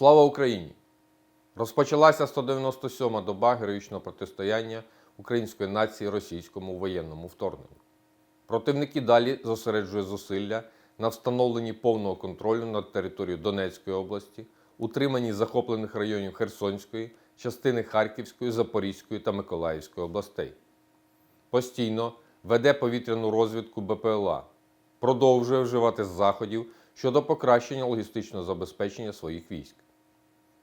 Слава Україні! Розпочалася 197-ма доба героїчного протистояння української нації російському воєнному вторгненню. Противники далі зосереджують зусилля на встановленні повного контролю над територією Донецької області, утриманні захоплених районів Херсонської, частини Харківської, Запорізької та Миколаївської областей. Постійно веде повітряну розвідку БПЛА, продовжує вживати заходів щодо покращення логістичного забезпечення своїх військ.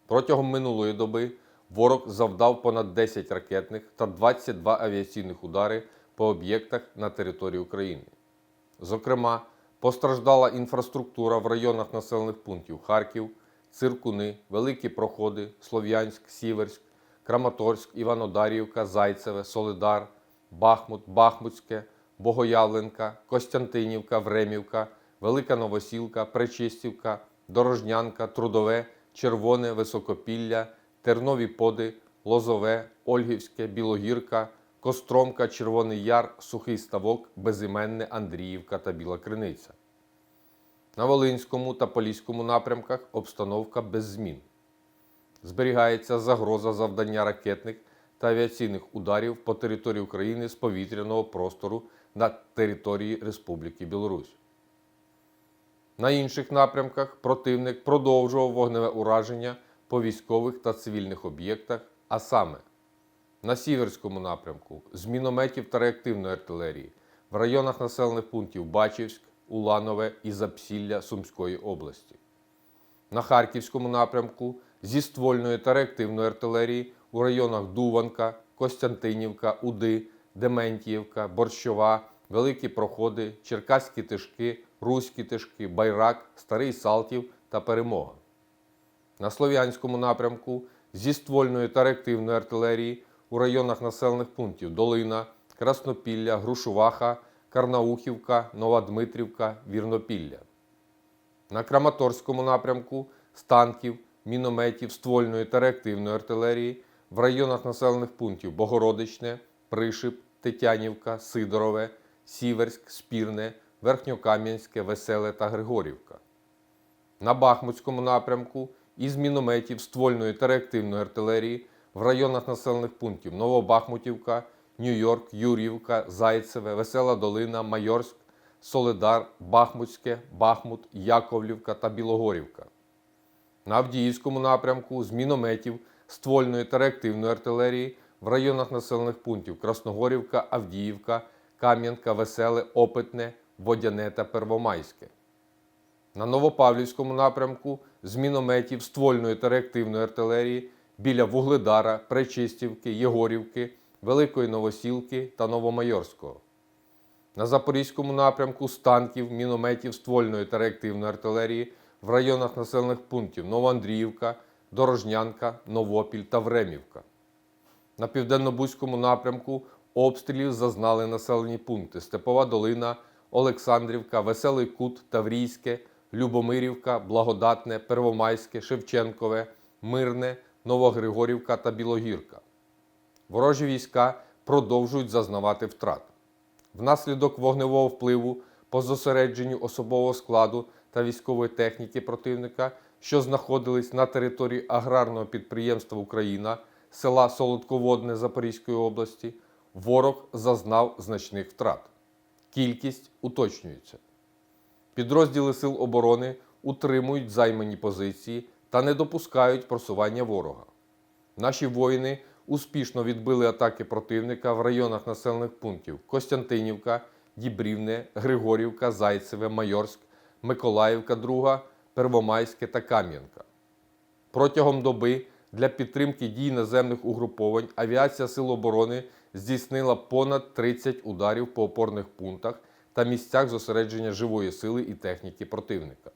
Протягом минулої доби ворог завдав понад 10 ракетних та 22 авіаційних удари по об'єктах на території України. Зокрема, постраждала інфраструктура в районах населених пунктів Харків, Циркуни, Великі Проходи, Слов'янськ, Сіверськ, Краматорськ, Іванодарівка, Зайцеве, Солидар, Бахмут, Бахмутське, Богоявленка, Костянтинівка, Времівка, Велика Новосілка, Пречистівка, Дорожнянка, Трудове, Червоне, Високопілля, Тернові Поди, Лозове, Ольгівське, Білогірка, Костромка, Червоний Яр, Сухий Ставок, Безіменне, Андріївка та Біла Криниця. На Волинському та Поліському напрямках обстановка без змін. Зберігається загроза завдання ракетних та авіаційних ударів по території України з повітряного простору на території Республіки Білорусь. На інших напрямках противник продовжував вогневе ураження по військових та цивільних об'єктах, а саме на Сіверському напрямку з мінометів та реактивної артилерії в районах населених пунктів Бачівськ, Уланове і Запсілля Сумської області. На Харківському напрямку зі ствольної та реактивної артилерії у районах Дуванка, Костянтинівка, Уди, Дементіївка, Борщова, Великі Проходи, Черкаські Тишки, Руські Тишки, Байрак, Старий Салтів та Перемога. На Слов'янському напрямку зі ствольної та реактивної артилерії у районах населених пунктів Долина, Краснопілля, Грушуваха, Карнаухівка, Нова Дмитрівка, Вірнопілля. На Краматорському напрямку з танків, мінометів, ствольної та реактивної артилерії в районах населених пунктів Богородичне, Пришип, Тетянівка, Сидорове, Сіверськ, Спірне, Верхньокам'янське, Веселе та Григорівка. На Бахмутському напрямку із мінометів ствольної та реактивної артилерії в районах населених пунктів Новобахмутівка, Нью-Йорк, Юрівка, Зайцеве, Весела Долина, Майорськ, Солидар, Бахмутське, Бахмут, Яковлівка та Білогорівка. На Авдіївському напрямку з мінометів ствольної та реактивної артилерії в районах населених пунктів Красногорівка, Авдіївка, Кам'янка, Веселе, Опитне, Водяне та Первомайське. На Новопавлівському напрямку з мінометів ствольної та реактивної артилерії біля Вугледара, Пречистівки, Єгорівки, Великої Новосілки та Новомайорського. На Запорізькому напрямку з танків, мінометів ствольної та реактивної артилерії в районах населених пунктів Новоандріївка, Дорожнянка, Новопіль та Времівка. На південно-бузькому напрямку обстрілів зазнали населені пункти Степова Долина, Олександрівка, Веселий Кут, Таврійське, Любомирівка, Благодатне, Первомайське, Шевченкове, Мирне, Новогригорівка та Білогірка. Ворожі війська продовжують зазнавати втрат. Внаслідок вогневого впливу по зосередженню особового складу та військової техніки противника, що знаходились на території аграрного підприємства Україна, села Солодководне Запорізької області, ворог зазнав значних втрат. Кількість уточнюється. Підрозділи Сил оборони утримують займані позиції та не допускають просування ворога. Наші воїни успішно відбили атаки противника в районах населених пунктів Костянтинівка, Дібрівне, Григорівка, Зайцеве, Майорськ, Миколаївка, Друга, Первомайське та Кам'янка. Протягом доби для підтримки дій наземних угруповань авіація Сил оборони здійснила понад 30 ударів по опорних пунктах та місцях зосередження живої сили і техніки противника.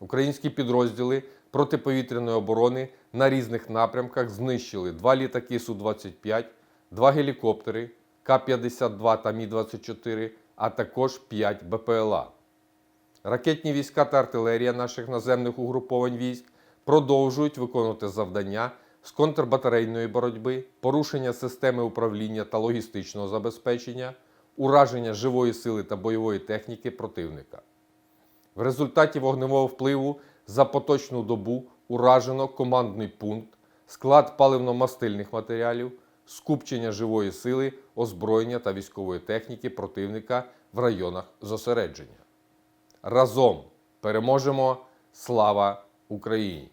Українські підрозділи протиповітряної оборони на різних напрямках знищили два літаки Су-25, два гелікоптери К-52 та Мі-24, а також 5 БПЛА. Ракетні війська та артилерія наших наземних угруповань військ продовжують виконувати завдання з контрбатарейної боротьби, порушення системи управління та логістичного забезпечення, ураження живої сили та бойової техніки противника. В результаті вогневого впливу за поточну добу уражено командний пункт, склад паливно-мастильних матеріалів, скупчення живої сили, озброєння та військової техніки противника в районах зосередження. Разом переможемо! Слава Україні!